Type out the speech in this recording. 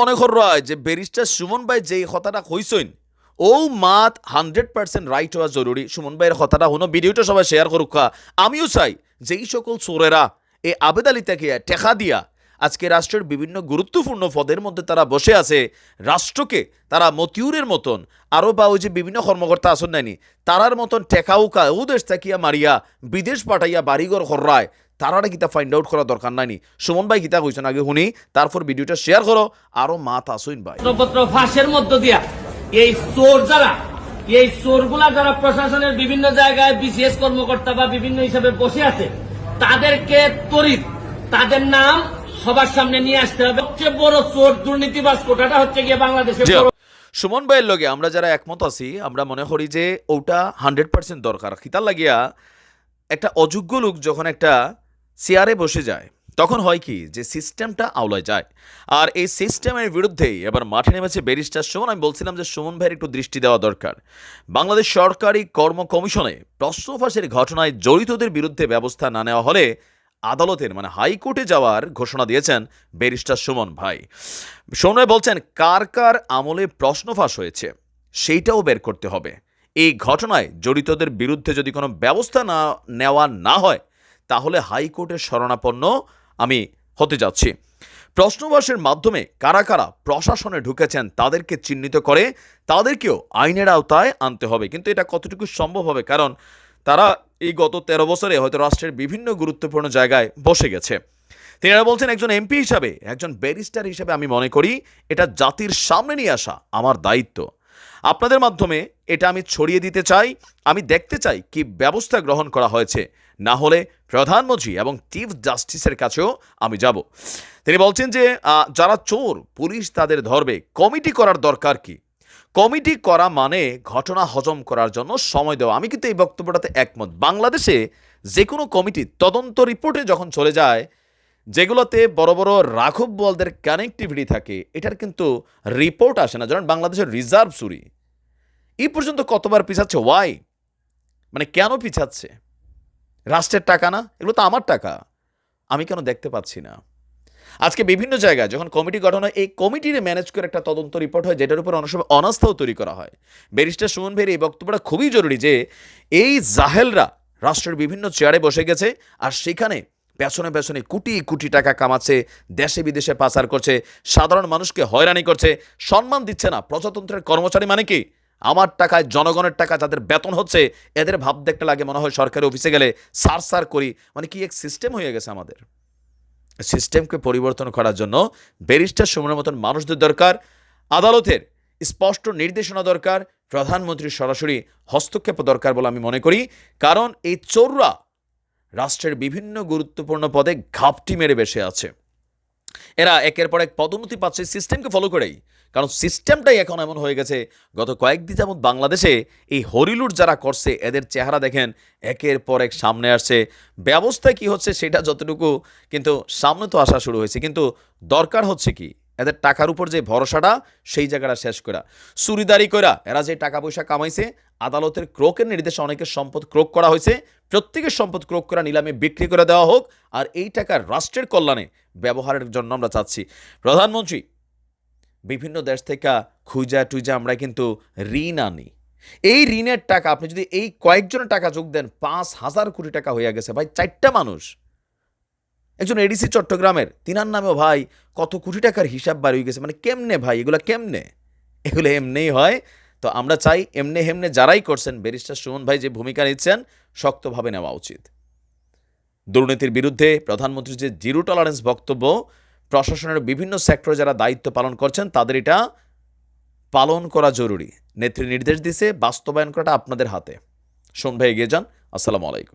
মনে কর যে ব্যারিস্টার সুমন ভাই যেই কথাটা কইসইন ও মাত হান্ড্রেড পার্সেন্ট রাইট হওয়া জরুরি সুমন ভাইয়ের কথাটা হনো ভিডিওটা সবাই শেয়ার করুক খা। আমিও চাই যেই সকল চোরেরা এই আবেদ আলী তাকে টেকা দিয়া আজকে রাষ্ট্রের বিভিন্ন গুরুত্বপূর্ণ পদের মধ্যে তারা বসে আছে, রাষ্ট্রকে তারা মতিউরের মতন আরও বা ওই যে বিভিন্ন কর্মকর্তা আসন নাইনি তারার মতন টেকাউকা ও দেশ থাকিয়া মারিয়া বিদেশ পাঠাইয়া বাড়িঘর হর্রায় তারাটা কিতা ফাইন্ড আউট করা দরকার নাইনি সুমন ভাই কিতা কইছেন আগে শুনি তারপর ভিডিওটা শেয়ার করো আরও মাত আসুন ভাই। ফাঁসের মধ্য দিয়া এই চোর যারা এই চোরগুলা যারা প্রশাসনের বিভিন্ন জায়গায় বিসিএস কর্মকর্তা বা বিভিন্ন হিসাবে বসে আছে তাদেরকে তরিত তাদের নাম সবার সামনে নিয়ে আসতে হবে। সবচেয়ে বড় চোর দুর্নীতিবাজ কোটাটা হচ্ছে গিয়ে বাংলাদেশের সুমন ভাইয়ের লগে আমরা যারা একমত আছি আমরা মনে করি যে ওটা হান্ড্রেড পার্সেন্ট দরকার। খিতার লাগিয়া একটা অযোগ্য লোক যখন একটা চেয়ারে বসে যায়। তখন হয় কি যে সিস্টেমটা আওলায় যায়। আর এই সিস্টেমের বিরুদ্ধেই এবার মাঠে নেমেছে ব্যারিস্টার সুমন। আমি বলছিলাম যে সুমন ভাইয়ের একটু দৃষ্টি দেওয়া দরকার। বাংলাদেশ সরকারি কর্ম কমিশনে প্রশ্ন ফাঁসের ঘটনায় জড়িতদের বিরুদ্ধে ব্যবস্থা না নেওয়া হলে আদালতের মানে হাইকোর্টে যাওয়ার ঘোষণা দিয়েছেন ব্যারিস্টার সুমন ভাই। সুমন ভাই বলছেন, কার কার আমলে প্রশ্ন ফাঁস হয়েছে সেইটাও বের করতে হবে। এই ঘটনায় জড়িতদের বিরুদ্ধে যদি কোনো ব্যবস্থা না, নেওয়া না হয় তাহলে হাইকোর্টের শরণাপন্ন আমি হতে যাচ্ছি। প্রশ্নবাসের মাধ্যমে কারা কারা প্রশাসনে ঢুকেছেন তাদেরকে চিহ্নিত করে তাদেরকেও আইনের আওতায় আনতে হবে। কিন্তু এটা কতটুকু সম্ভব হবে? কারণ তারা এই গত তেরো বছরে হয়তো রাষ্ট্রের বিভিন্ন গুরুত্বপূর্ণ জায়গায় বসে গেছে। তিনি আরও বলছেন, একজন এমপি হিসাবে, একজন ব্যারিস্টার হিসাবে আমি মনে করি এটা জাতির সামনে নিয়ে আসা আমার দায়িত্ব। আপনাদের মাধ্যমে এটা আমি ছড়িয়ে দিতে চাই, আমি দেখতে চাই কি ব্যবস্থা গ্রহণ করা হয়েছে। না হলে প্রধানমন্ত্রী এবং চিফ জাস্টিসের কাছেও আমি যাব। তিনি বলছেন যে যারা চোর, পুলিশ তাদের ধরবে। কমিটি করার দরকার কি? কমিটি করা মানে ঘটনা হজম করার জন্য সময় দেওয়া। আমি কিন্তু এই বক্তব্যটাতে একমত। বাংলাদেশে যে কোনো কমিটি তদন্ত রিপোর্টে যখন চলে যায়, যেগুলোতে বড় বড় রাঘব বলদের কানেক্টিভিটি থাকে, এটার কিন্তু রিপোর্ট আসে না। যেমন বাংলাদেশের রিজার্ভ চুরি। এই পর্যন্ত কতবার পিছাচ্ছে? ওয়াই মানে কেন পিছাচ্ছে? রাষ্ট্রের টাকা না? এগুলো তো আমার টাকা। আমি কেন দেখতে পাচ্ছি না? আজকে বিভিন্ন জায়গায় যখন কমিটি গঠন হয়, এই কমিটির ম্যানেজ করে একটা তদন্ত রিপোর্ট হয়, যেটার উপর অনেক সময় অনাস্থাও তৈরি করা হয়। ব্যারিস্টার সুমন ভাইয়ের এই বক্তব্যটা খুবই জরুরি যে, এই জাহেলরা রাষ্ট্রের বিভিন্ন চেয়ারে বসে গেছে, আর সেখানে পেছনে পেছনে কোটি কোটি টাকা কামাচ্ছে, দেশে বিদেশে পাচার করছে, সাধারণ মানুষকে হয়রানি করছে, সম্মান দিচ্ছে না। প্রজাতন্ত্রের কর্মচারী মানে কি? আমার টাকায় জনগণের টাকা যাদের বেতন হচ্ছে, এদের ভাব দেখতে লাগে, মনে হয় সরকারি অফিসে গেলে সার সার করি। মানে কি এক সিস্টেম হয়ে গেছে আমাদের। সিস্টেমকে পরিবর্তন করার জন্য ব্যারিস্টার সময়ের মতন মানুষদের দরকার, আদালতের স্পষ্ট নির্দেশনা দরকার প্রধানমন্ত্রীর সরাসরি হস্তক্ষেপ দরকার বলে আমি মনে করি। কারণ এই চোররা রাষ্ট্রের বিভিন্ন গুরুত্বপূর্ণ পদে ঘাপটি মেরে বসে আছে। এরা একের পর এক পদোন্নতি পাচ্ছে সিস্টেমকে ফলো করেই। কারণ সিস্টেমটাই এখন এমন হয়ে গেছে, গত কয়েকদিন যেমন বাংলাদেশে এই হরিলুট যারা করছে, এদের চেহারা দেখেন একের পর এক সামনে আসছে। ব্যবস্থা কি হচ্ছে সেটা যতটুকু কিন্তু সামনে তো আসা শুরু হয়েছে, কিন্তু দরকার হচ্ছে কি? এদের টাকার উপর যে ভরসাটা, সেই জায়গাটা শেষ করা। চুরিদারি করা এরা যে টাকা পয়সা কামাইছে, আদালতের ক্রোকের নির্দেশে অনেকের সম্পদ ক্রোক করা হয়েছে, প্রত্যেকের সম্পদ ক্রোক করা, নিলামে বিক্রি করে দেওয়া হোক, আর এই টাকা রাষ্ট্রের কল্যাণে ব্যবহারের জন্য আমরা চাচ্ছি। প্রধানমন্ত্রী বিভিন্ন দেশ থেকে খুঁজা টুজা আমরা কিন্তু ঋণ আনি। এই ঋণের টাকা, আপনি যদি এই কয়েকজনের টাকা যোগ দেন, পাঁচ হাজার কোটি টাকা হয়ে গেছে। ভাই, চারটা মানুষ। একজন এডিসি চট্টগ্রামের, তিনার নামেও ভাই কত কোটি টাকার হিসাব বাড়িয়ে গেছে। মানে কেমনে ভাই, এগুলো কেমনে? এগুলো এমনিই হয়। তো আমরা চাই এমনে হেমনে যারাই করছেন, ব্যারিস্টার সুমন ভাই যে ভূমিকা নিচ্ছেন, শক্তভাবে নেওয়া উচিত। দুর্নীতির বিরুদ্ধে প্রধানমন্ত্রীর যে জিরো টলারেন্স বক্তব্য প্রশাসনের বিভিন্ন সেক্টরে যারা দায়িত্ব পালন করছেন, তাদের এটা পালন করা জরুরি। নেত্রী নির্দেশ দিছে, বাস্তবায়ন করাটা আপনাদের হাতে। সন্ধ্যা এগিয়ে যান, আসসালামু আলাইকুম।